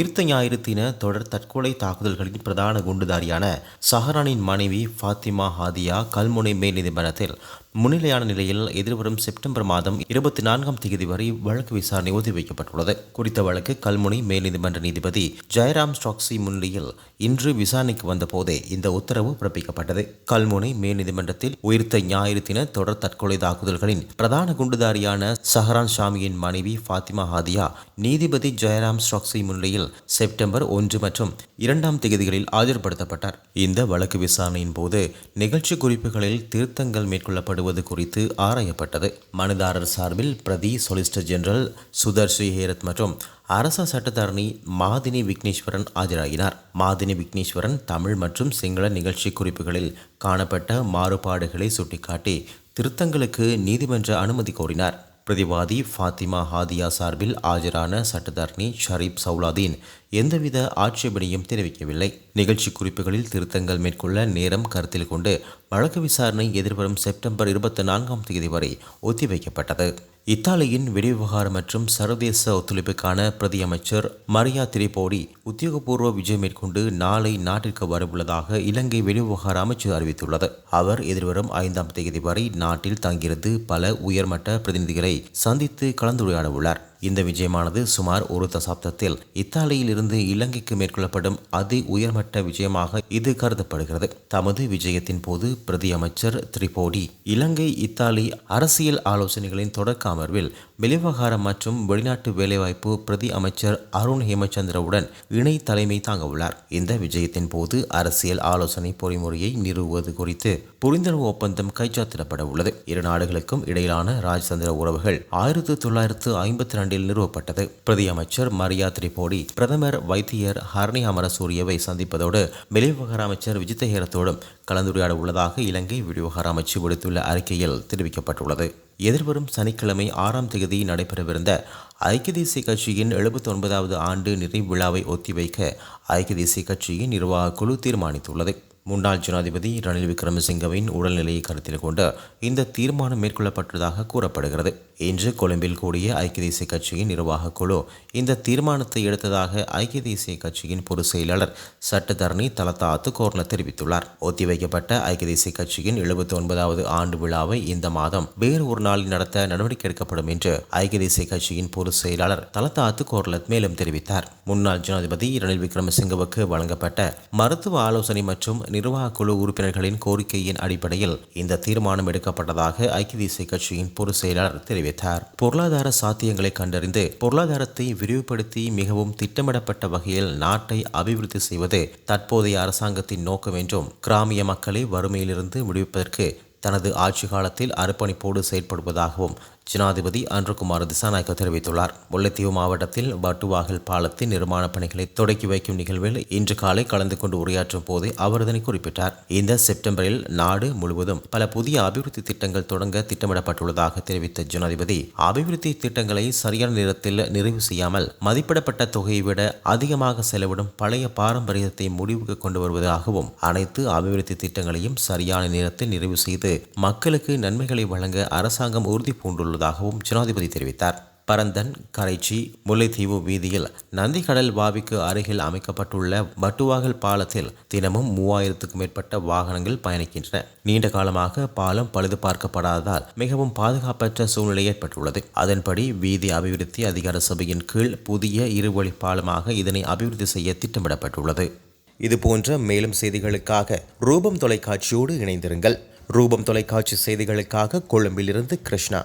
உயிர்த்த ஞாயிறு தின தொடர் தற்கொலை தாக்குதல்களின் பிரதான குண்டுதாரியான சஹரானின் மனைவி ஃபாத்திமா ஹாதியா கல்முனை மேல் நீதிமன்றத்தில் முன்னிலையான நிலையில் எதிர்வரும் செப்டம்பர் மாதம் இருபத்தி நான்காம் தேதி வரை வழக்கு விசாரணை ஒத்திவைக்கப்பட்டுள்ளது குறித்த வழக்கு கல்முனை மேல் நீதிமன்ற நீதிபதி ஜெயராம் ஸ்டாக்ஸி முன்னிலையில் இன்று விசாரணைக்கு வந்தபோதே இந்த உத்தரவு பிறப்பிக்கப்பட்டது. கல்முனை மேல் நீதிமன்றத்தில் உயிர்த்த ஞாயிறு தின தொடர் தற்கொலை தாக்குதல்களின் பிரதான குண்டுதாரியான சஹரான் ஷாமியின் மனைவி ஃபாத்திமா ஹாதியா நீதிபதி ஜெயராம் ஸ்டாக்ஸி முன்னிலையில் செப்டம்பர் ஒன்று மற்றும் இரண்டாம் தேதிகளில் ஆஜர்படுத்தப்பட்டார். இந்த வழக்கு விசாரணையின் போது நிகழ்ச்சி குறிப்புகளில் திருத்தங்கள் செயல்படுவது குறித்து ஆராயப்பட்டது. மனுதாரர் சார்பில் பிரதி சொலிசிட்டர் ஜெனரல் சுதர் ஸ்ரீஹேரத் மற்றும் அரச சட்டத்தரணி மாதினி விக்னேஸ்வரன் ஆஜராகினார். மாதினி விக்னேஸ்வரன் தமிழ் மற்றும் சிங்கள நிகழ்ச்சி குறிப்புகளில் காணப்பட்ட மாறுபாடுகளை சுட்டிக்காட்டி திருத்தங்களுக்கு நீதிமன்ற அனுமதி கோரினார். பிரதிவாதி ஃபாத்திமா ஹாதியா சார்பில் ஆஜரான சட்டத்தரணி ஷரீப் சவுலாதீன் எந்தவித ஆட்சேபனையும் தெரிவிக்கவில்லை. நிகழ்ச்சி குறிப்புகளில் திருத்தங்கள் மேற்கொள்ள நேரம் கருத்தில் கொண்டு வழக்கு விசாரணை எதிர்வரும் செப்டம்பர் இருபத்தி நான்காம் தேதி வரை ஒத்திவைக்கப்பட்டது. இத்தாலியின் வெளிவிவகாரம் மற்றும் சர்வதேச ஒத்துழைப்புக்கான பிரதியமைச்சர் மரியா திரிபோடி உத்தியோகபூர்வ விஜயம் மேற்கொண்டு நாளை நாட்டிற்கு வரவுள்ளதாக இலங்கை வெளிவிவகார அமைச்சு அறிவித்துள்ளது. அவர் எதிர்வரும் ஐந்தாம் தேதி வரை நாட்டில் தங்கியிருந்து பல உயர்மட்ட பிரதிநிதிகளை சந்தித்து கலந்துரையாட உள்ளார் இந்த விஜயமானது சுமார் ஒரு தசாப்தத்தில் இத்தாலியில் இருந்து இலங்கைக்கு மேற்கொள்ளப்படும் அதி உயர்மட்ட விஜயமாக இது கருதப்படுகிறது. தமது விஜயத்தின் போது பிரதி அமைச்சர் திரிபோடி இலங்கை இத்தாலி அரசியல் ஆலோசனைகளின் தொடக்க அமர்வில் வெளிவகாரம் மற்றும் வெளிநாட்டு வேலைவாய்ப்பு பிரதி அமைச்சர் அருண் ஹேமச்சந்திரவுடன் இணை தலைமை தாங்க உள்ளார். இந்த விஜயத்தின் போது அரசியல் ஆலோசனை பொறிமுறையை நிறுவுவது குறித்து புரிந்துணர்வு ஒப்பந்தம் கைச்சாத்திடப்பட உள்ளது இரு நாடுகளுக்கும் இடையிலான ராஜதந்திர உறவுகள் ஆயிரத்தி தொள்ளாயிரத்து ஐம்பத்தி ஆண்டில் நிறுவப்பட்டது. பிரதி அமைச்சர் மரியா திரிபோடி பிரதமர் வைத்தியர் ஹரணி அமரசூரியவை சந்திப்பதோடு வெளிவிவகார அமைச்சர் விஜித்த ஹேரத்தோடும் கலந்துரையாட உள்ளதாக இலங்கை வெளிவிவகார அமைச்சு விடுத்துள்ள அறிக்கையில் தெரிவிக்கப்பட்டுள்ளது. எதிர்வரும் சனிக்கிழமை ஆறாம் தேதி நடைபெறவிருந்த ஐக்கிய தேசிய கட்சியின் எழுபத்தி ஒன்பதாவது ஆண்டு நிறைவு விழாவை ஒத்திவைக்க ஐக்கிய தேசிய கட்சியின் நிர்வாக குழு தீர்மானித்துள்ளது. முன்னாள் ஜனாதிபதி ரணில் விக்ரமசிங்கவின் உடல்நிலையை கருத்தில் கொண்டு இந்த தீர்மானம் மேற்கொள்ளப்பட்டதாக கூறப்படுகிறது. இன்று கொழும்பில் கூடிய ஐக்கிய தேசிய கட்சியின் நிர்வாக குழு இந்த தீர்மானத்தை எடுத்ததாக ஐக்கிய தேசிய கட்சியின் பொதுச் செயலாளர் சட்டத்தரணி தலத்தாத்து கோர்ல தெரிவித்துள்ளார். ஒத்திவைக்கப்பட்ட ஐக்கிய தேசிய கட்சியின் எழுபத்தி ஒன்பதாவது ஆண்டு விழாவை இந்த மாதம் வேறு ஒரு நாளில் நடத்த நடவடிக்கை எடுக்கப்படும் என்று ஐக்கிய தேசிய கட்சியின் பொதுச் செயலாளர் தலத்தாத்து கோர்லத் மேலும் தெரிவித்தார். முன்னாள் ஜனாதிபதி ரணில் விக்ரமசிங்கவுக்கு வழங்கப்பட்ட மருத்துவ ஆலோசனை மற்றும் நிர்வாக குழு உறுப்பினர்களின் கோரிக்கையின் அடிப்படையில் இந்த தீர்மானம் எடுக்கப்பட்டதாக ஐக்கிய தேசிய கட்சியின் பொதுச் செயலாளர் தெரிவித்தார். பொருளாதார சாத்தியங்களை கண்டறிந்து பொருளாதாரத்தை விரிவுபடுத்தி மிகவும் திட்டமிடப்பட்ட வகையில் நாட்டை அபிவிருத்தி செய்வது தற்போதைய அரசாங்கத்தின் நோக்கம் என்றும் கிராமிய மக்களை வறுமையிலிருந்து விடுவிப்பதற்கு தனது ஆட்சி காலத்தில் அர்ப்பணிப்போடு செயற்படுவதாகவும் ஜனாதிபதி அன்றுகுமார் திசாநாயக்க தெரிவித்துள்ளார். முல்லைத்தீவு மாவட்டத்தில் பட்டுவாகல் பாலத்தின் நிர்மாணப் பணிகளை தொடக்கி வைக்கும் நிகழ்வில் இன்று காலை கலந்து கொண்டு உரையாற்றும் போது அவர் இதனை குறிப்பிட்டார். இந்த செப்டம்பரில் நாடு முழுவதும் பல புதிய அபிவிருத்தி திட்டங்கள் தொடங்க திட்டமிடப்பட்டுள்ளதாக தெரிவித்த ஜனாதிபதி அபிவிருத்தி திட்டங்களை சரியான நேரத்தில் நிறைவு செய்யாமல் மதிப்பிடப்பட்ட தொகையை விட அதிகமாக செலவிடும் பழைய பாரம்பரியத்தை முடிவுக்கு கொண்டு வருவதாகவும் அனைத்து அபிவிருத்தி திட்டங்களையும் சரியான நேரத்தில் நிறைவு செய்து மக்களுக்கு நன்மைகளை வழங்க அரசாங்கம் உறுதி பூண்டுள்ளது வருவதாகவும் ஜனாதிபதி தெரிவித்தார். பரந்தன் கரைச்சி முல்லைத்தீவு வீதியில் நந்திக்கடல் வாவிக்கு அருகில் அமைக்கப்பட்டுள்ள பட்டுவாகல் பாலத்தில் தினமும் மூவாயிரத்துக்கும் மேற்பட்ட வாகனங்கள் பயணிக்கின்றன. நீண்ட காலமாக பாலம் பழுது பார்க்கப்படாததால் மிகவும் பாதுகாப்பற்ற சூழ்நிலை ஏற்பட்டுள்ளது. அதன்படி வீதி அபிவிருத்தி அதிகார சபையின் கீழ் புதிய இருவழி பாலமாக இதனை அபிவிருத்தி செய்ய திட்டமிடப்பட்டுள்ளது. இது போன்ற மேலும் செய்திகளுக்காக ரூபம் தொலைக்காட்சியோடு இணைந்திருங்கள். ரூபம் தொலைக்காட்சி செய்திகளுக்காக கொழும்பிலிருந்து கிருஷ்ணா.